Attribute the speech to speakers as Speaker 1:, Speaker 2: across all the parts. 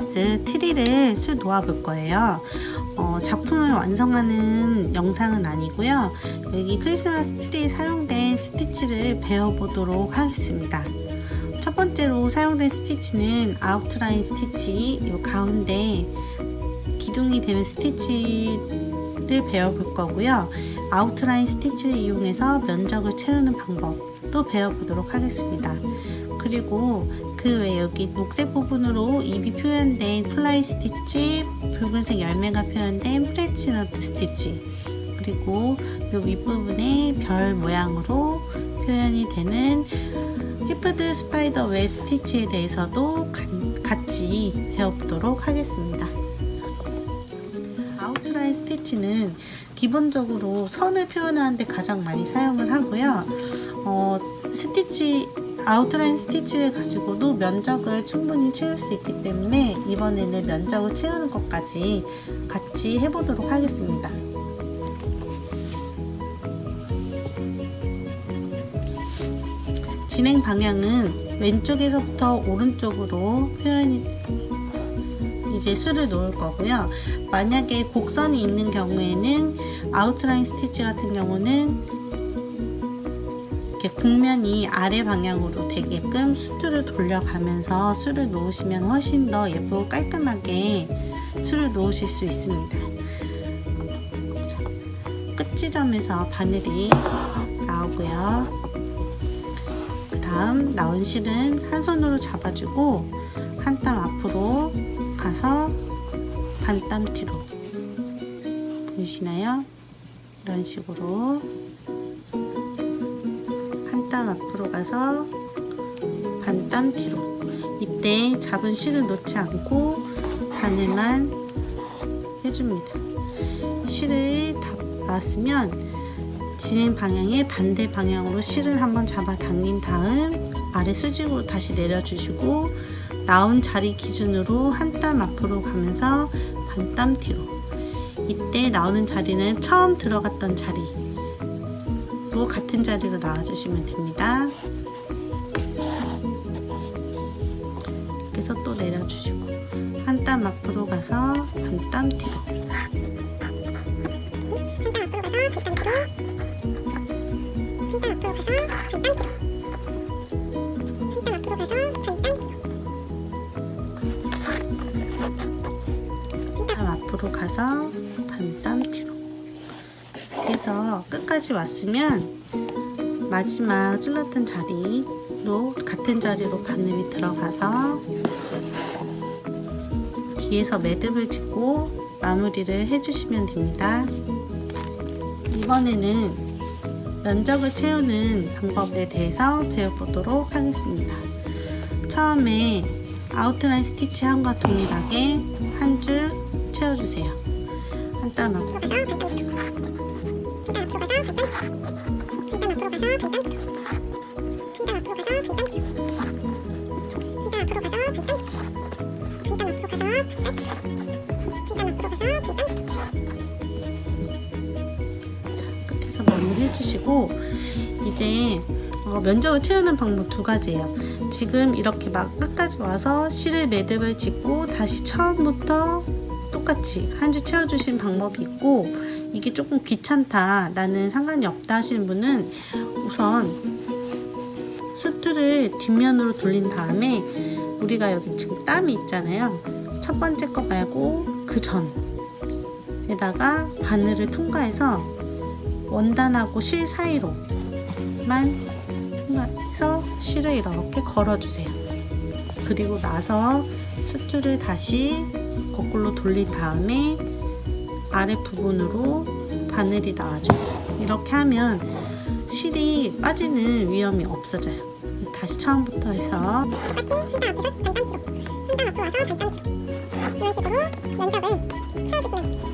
Speaker 1: 크리스마스 트리를 수 놓아 볼 거예요. 어, 작품을 완성하는 영상은 아니고요. 여기 크리스마스 트리에 사용된 스티치를 배워보도록 하겠습니다. 첫 번째로 사용된 스티치는 아웃라인 스티치, 이 가운데 기둥이 되는 스티치를 배워볼 거고요. 아웃라인 스티치를 이용해서 면적을 채우는 방법도 배워보도록 하겠습니다. 그리고 그 외 여기 녹색 부분으로 입이 표현된 플라이 스티치, 붉은색 열매가 표현된 프레치너트 스티치, 그리고 이 윗부분에 별 모양으로 표현이 되는 히프드 스파이더 웹 스티치에 대해서도 같이 배워보도록 하겠습니다. 아웃라인 스티치는 기본적으로 선을 표현하는데 가장 많이 사용을 하고요. 어, 스티치 아웃라인 스티치를 가지고도 면적을 충분히 채울 수 있기 때문에 이번에는 면적을 채우는 것까지 같이 해보도록 하겠습니다. 진행 방향은 왼쪽에서부터 오른쪽으로 표현이 이제 수를 놓을 거고요. 만약에 곡선이 있는 경우에는 아웃라인 스티치 같은 경우는 곡면이 아래 방향으로 되게끔 수트를 돌려가면서 수를 놓으시면 훨씬 더 예쁘고 깔끔하게 수를 놓으실 수 있습니다. 끝 지점에서 바늘이 나오고요. 그 다음 나온 실은 한 손으로 잡아주고 한 땀 앞으로 가서 반땀 뒤로 보이시나요? 이런 식으로 한땀 앞으로 가서 반땀 뒤로. 이때 잡은 실을 놓지 않고 바늘만 해줍니다. 실을 다 나왔으면 진행 방향의 반대 방향으로 실을 한번 잡아 당긴 다음 아래 수직으로 다시 내려주시고 나온 자리 기준으로 한 땀 앞으로 가면서 반땀 뒤로. 이때 나오는 자리는 처음 들어갔던 자리 로 같은 자리로 나와주시면 됩니다. 그래서 또 내려주시고 한 땀 앞으로 가서 반땀 뒤로 땀 앞으로 가서 그래서 끝까지 왔으면 마지막 찔렀던 자리로 같은 자리로 바늘이 들어가서 뒤에서 매듭을 짓고 마무리를 해주시면 됩니다. 이번에는 면적을 채우는 방법에 대해서 배워보도록 하겠습니다. 처음에 아웃라인 스티치 한과 동일하게 한 줄 채워주세요. 한땀 앞으 어, 면적을 채우는 방법 두 가지예요. 지금 이렇게 막 끝까지 와서 실을 매듭을 짓고 다시 처음부터 똑같이 한 줄 채워주신 방법이 있고 이게 조금 귀찮다 나는 상관이 없다 하시는 분은 우선 수트를 뒷면으로 돌린 다음에 우리가 여기 지금 땀이 있잖아요. 첫 번째 거 말고 그 전에다가 바늘을 통과해서 원단하고 실 사이로만 통과해서 실을 이렇게 걸어주세요. 그리고 나서 수트를 다시 거꾸로 돌린 다음에 아래 부분으로 바늘이 나와줘요. 이렇게 하면 실이 빠지는 위험이 없어져요. 다시 처음부터 해서
Speaker 2: 이런 식으로 면적을 채워주시면 됩니다.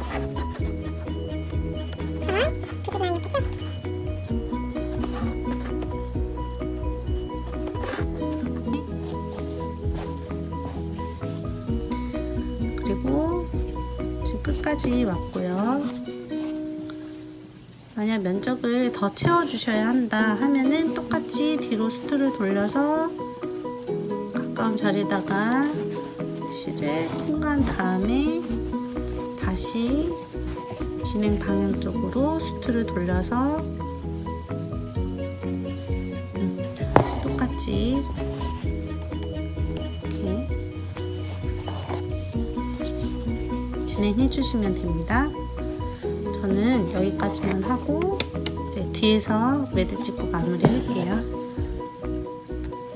Speaker 2: 자, 두 줄만 이렇게 채워볼게요.
Speaker 1: 끝까지 왔고요. 만약 면적을 더 채워주셔야 한다 하면은 똑같이 뒤로 수트를 돌려서 가까운 자리에다가 실을 통과한 다음에 다시 진행 방향 쪽으로 수트를 돌려서 음, 똑같이 진행해 주시면 됩니다. 저는 여기까지만 하고 이제 뒤에서 매드 찍고 마무리 할게요.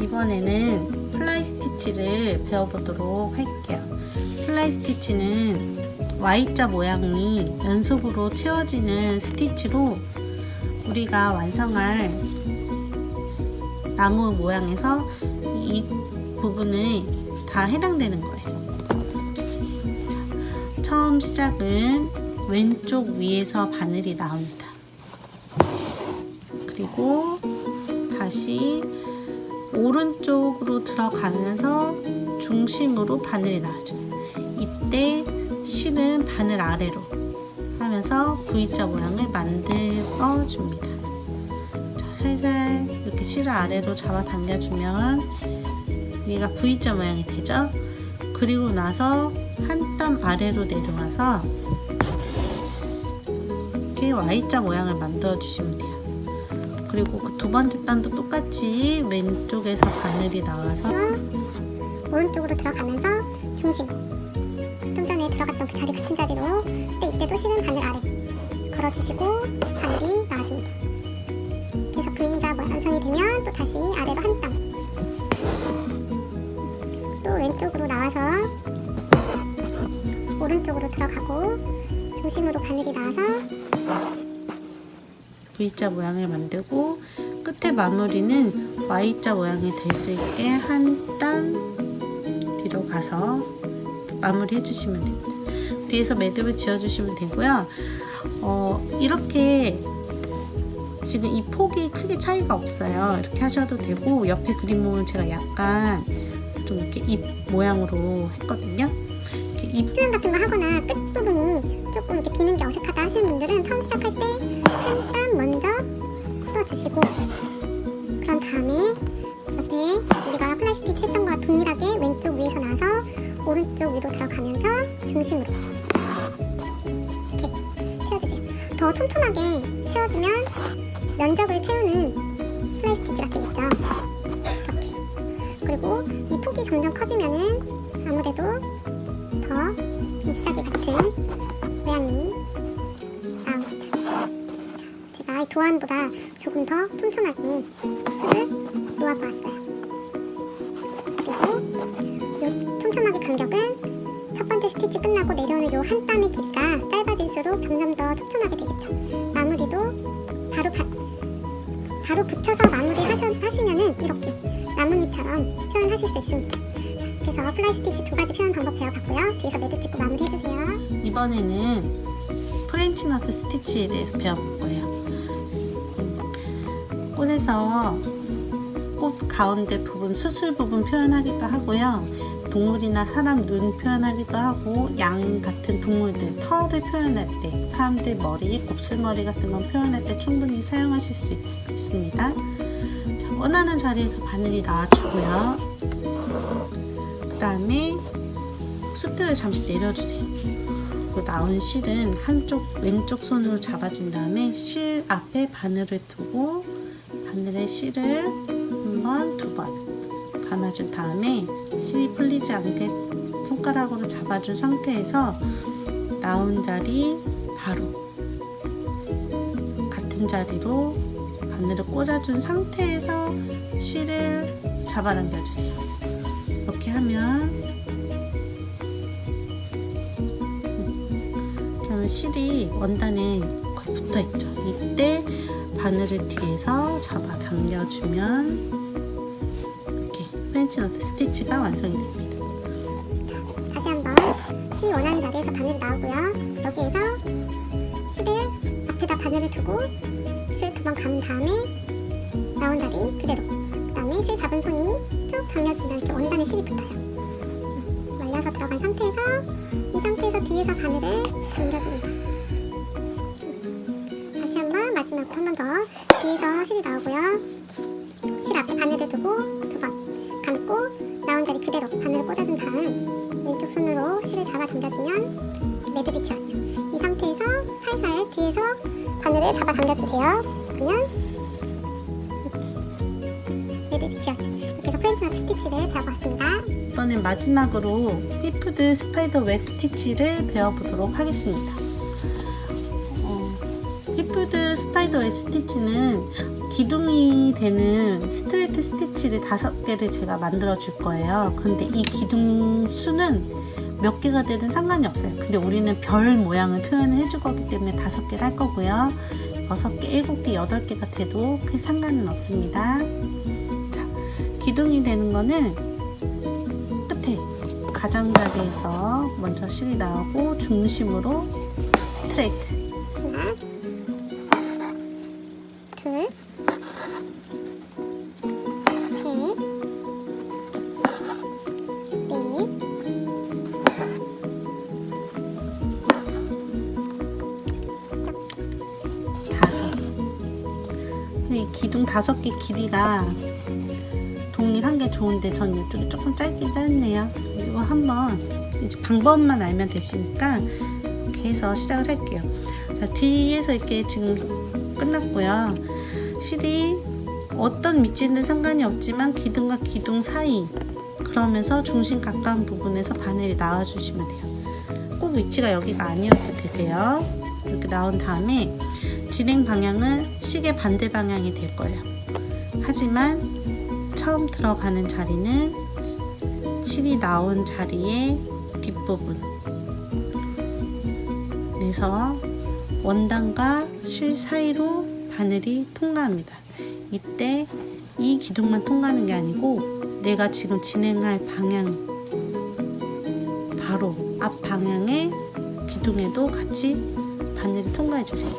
Speaker 1: 이번에는 플라이 스티치를 배워보도록 할게요. 플라이 스티치는 Y자 모양이 연속으로 채워지는 스티치로 우리가 완성할 나무 모양에서 이 부분이 다 해당되는 거예요. 자, 처음 시작은 왼쪽 위에서 바늘이 나옵니다. 그리고 다시 오른쪽으로 들어가면서 중심으로 바늘이 나와죠. 이때 실은 바늘 아래로 하면서 V자 모양을 만들어 줍니다. 자, 살살 이렇게 실을 아래로 잡아 당겨주면 위가 V자 모양이 되죠. 그리고 나서 한 땀 아래로 내려와서 이렇게 Y자 모양을 만들어 주시면 돼요. 그리고 그 두 번째 단도 똑같이 왼쪽에서 바늘이 나와서
Speaker 2: 오른쪽으로 들어가면서 중심. 좀 전에 들어갔던 그 자리 같은 자리로 또 이때도 실은 바늘 아래 걸어주시고 바늘이 나와줍니다. 그래서 V가 뭐 완성이 되면 또 다시 아래로 한 땀. 또 왼쪽으로 나와서 오른쪽으로 들어가고 중심으로 바늘이 나와서
Speaker 1: V자 모양을 만들고 끝에 마무리는 Y자 모양이 될 수 있게 한 땀 뒤로 가서 마무리 해주시면 됩니다. 뒤에서 매듭을 지어주시면 되고요. 어, 이렇게 지금 이 폭이 크게 차이가 없어요. 이렇게 하셔도 되고 옆에 그림은 제가 약간 좀 이렇게 입 모양으로 했거든요.
Speaker 2: 표현 같은 거 하거나 끝 부분이 조금 이렇게 비는 게 어색하다 하시는 분들은 처음 시작할 때 한 땀 먼저 떠주시고 그런 다음에 옆에 우리가 플라스틱 했던 거와 동일하게 왼쪽 위에서 나서 오른쪽 위로 들어가면서 중심으로 이렇게 채워주세요. 더 촘촘하게 채워주면 면적을 채우는 플라스틱지가 되겠죠. 이렇게. 그리고 이 폭이 점점 커지면은 아무래도 더 잎사귀 같은 모양이 나옵니다. 자, 제가 이 도안보다 조금 더 촘촘하게 줄을 놓아보았어요. 그리고 이 촘촘하게 간격은 첫 번째 스티치 끝나고 내려오는 이 한 땀의 길이가 짧아질수록 점점 더 촘촘하게 되겠죠. 마무리도 바로 바, 바로 붙여서 마무리 하시면은 이렇게 나뭇잎처럼 표현하실 수 있습니다. 자, 그래서 플라이 스티치 두 가지 표현 방법 배워봤고요. 뒤에서 매듭 찍고 마무리 해주세요.
Speaker 1: 이번에는 프렌치 너트 스티치에 대해서 배워볼 거예요. 음, 꽃에서 꽃 가운데 부분, 수술 부분 표현하기도 하고요. 동물이나 사람 눈 표현하기도 하고 양 같은 동물들 털을 표현할 때 사람들 머리, 곱슬머리 같은 건 표현할 때 충분히 사용하실 수 있- 있습니다. 자, 원하는 자리에서 바늘이 나와주고요. 그 다음에 수트를 잠시 내려주세요. 그리고 나온 실은 한쪽 왼쪽 손으로 잡아준 다음에 실 앞에 바늘을 두고 바늘에 실을 한 번, 두 번 감아준 다음에 실이 풀리지 않게 손가락으로 잡아준 상태에서 나온 자리 바로 같은 자리로 바늘을 꽂아준 상태에서 실을 잡아당겨주세요. 이렇게 하면 그러면 실이 원단에 붙어 있죠. 이때 바늘을 뒤에서 잡아 당겨주면 이렇게 프렌치 너트 스티치가 완성이 됩니다.
Speaker 2: 다시 한번 실 원하는 자리에서 바늘이 나오고요. 여기에서 실을 앞에다 바늘을 두고 실 두번 감은 다음에 나온 자리 그대로 그 다음에 실 잡은 손이 쭉 당겨주면 이렇게 원단에 실이 붙어요. 음, 말려서 들어간 상태에서 이 상태에서 뒤에서 바늘을 당겨줍니다. 음, 다시 한번 마지막으로 한 번 더 뒤에서 실이 나오고요. 실 앞에 바늘을 두고 두 번 감고 나온 자리 그대로 바늘을 꽂아준 다음 왼쪽 손으로 실을 잡아 당겨주면 매듭이 지었어. 이 상태에서 살살 뒤에서 바늘을 잡아 당겨주세요. 그러면 지었어. 이렇게 해서 프렌치 나트 스티치를 배워봤습니다.
Speaker 1: 이번엔 마지막으로 피프드 스파이더 웹 스티치를 배워보도록 하겠습니다. 어, 피프드 스파이더 웹 스티치는 기둥이 되는 스트레이트 스티치를 다섯 개를 제가 만들어 줄 거예요. 근데 이 기둥 수는 몇 개가 되든 상관이 없어요. 근데 우리는 별 모양을 표현을 해줄 거기 때문에 다섯 개를 할 거고요. 여섯 개, 일곱 개, 여덟 개가 돼도 크게 상관은 없습니다. 자, 기둥이 되는 거는 끝에 가장자리에서 먼저 실이 나오고 중심으로 스트레이트
Speaker 2: 하나, 둘, 셋, 넷,
Speaker 1: 다섯. 근데 이 기둥 다섯 개 길이가 좋은데 전 이쪽이 조금 짧게 짧네요. 이거 한번 이제 방법만 알면 되시니까 이렇게 해서 시작을 할게요. 자 뒤에서 이렇게 지금 끝났고요. 실이 어떤 위치는 상관이 없지만 기둥과 기둥 사이 그러면서 중심 가까운 부분에서 바늘이 나와주시면 돼요. 꼭 위치가 여기가 아니어도 되세요. 이렇게 나온 다음에 진행 방향은 시계 반대 방향이 될 거예요. 하지만 처음 들어가는 자리는 실이 나온 자리의 뒷부분. 그래서 원단과 실 사이로 바늘이 통과합니다. 이때 이 기둥만 통과하는 게 아니고 내가 지금 진행할 방향 바로 앞 방향의 기둥에도 같이 바늘이 통과해 주세요.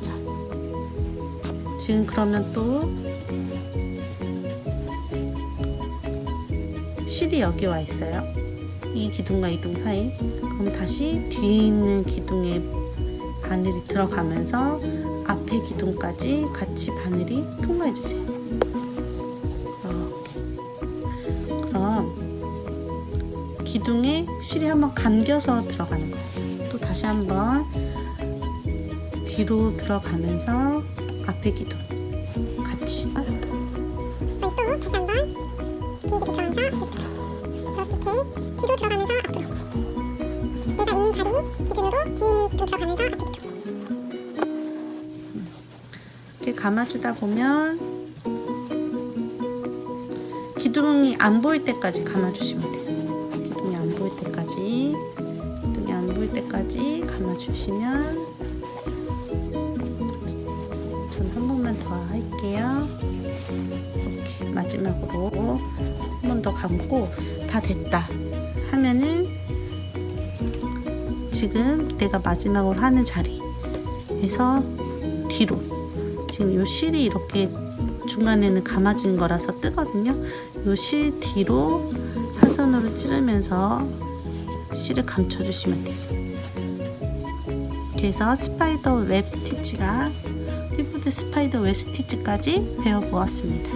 Speaker 1: 자, 지금 그러면 또 실이 여기 와 있어요. 이 기둥과 이동 사이. 그럼 다시 뒤에 있는 기둥에 바늘이 들어가면서 앞에 기둥까지 같이 바늘이 통과해 주세요. 이렇게. 그럼 기둥에 실이 한번 감겨서 들어가는 거예요. 또 다시 한번 뒤로 들어가면서 앞에 기둥 같이 이렇게 감아주다 보면 기둥이 안 보일 때까지 감아주시면 돼요. 기둥이 안 보일 때까지 기둥이 안 보일 때까지 감아주시면 전 한 번만 더 할게요. 이렇게 마지막으로 한 번 더 감고 다 됐다 하면은 지금 내가 마지막으로 하는 자리에서 뒤로 지금 요 실이 이렇게 중간에는 감아진 거라서 뜨거든요. 요 실 뒤로 사선으로 찌르면서 실을 감춰주시면 돼요. 그래서 스파이더 웹 스티치가 피프드 스파이더 웹 스티치까지 배워보았습니다.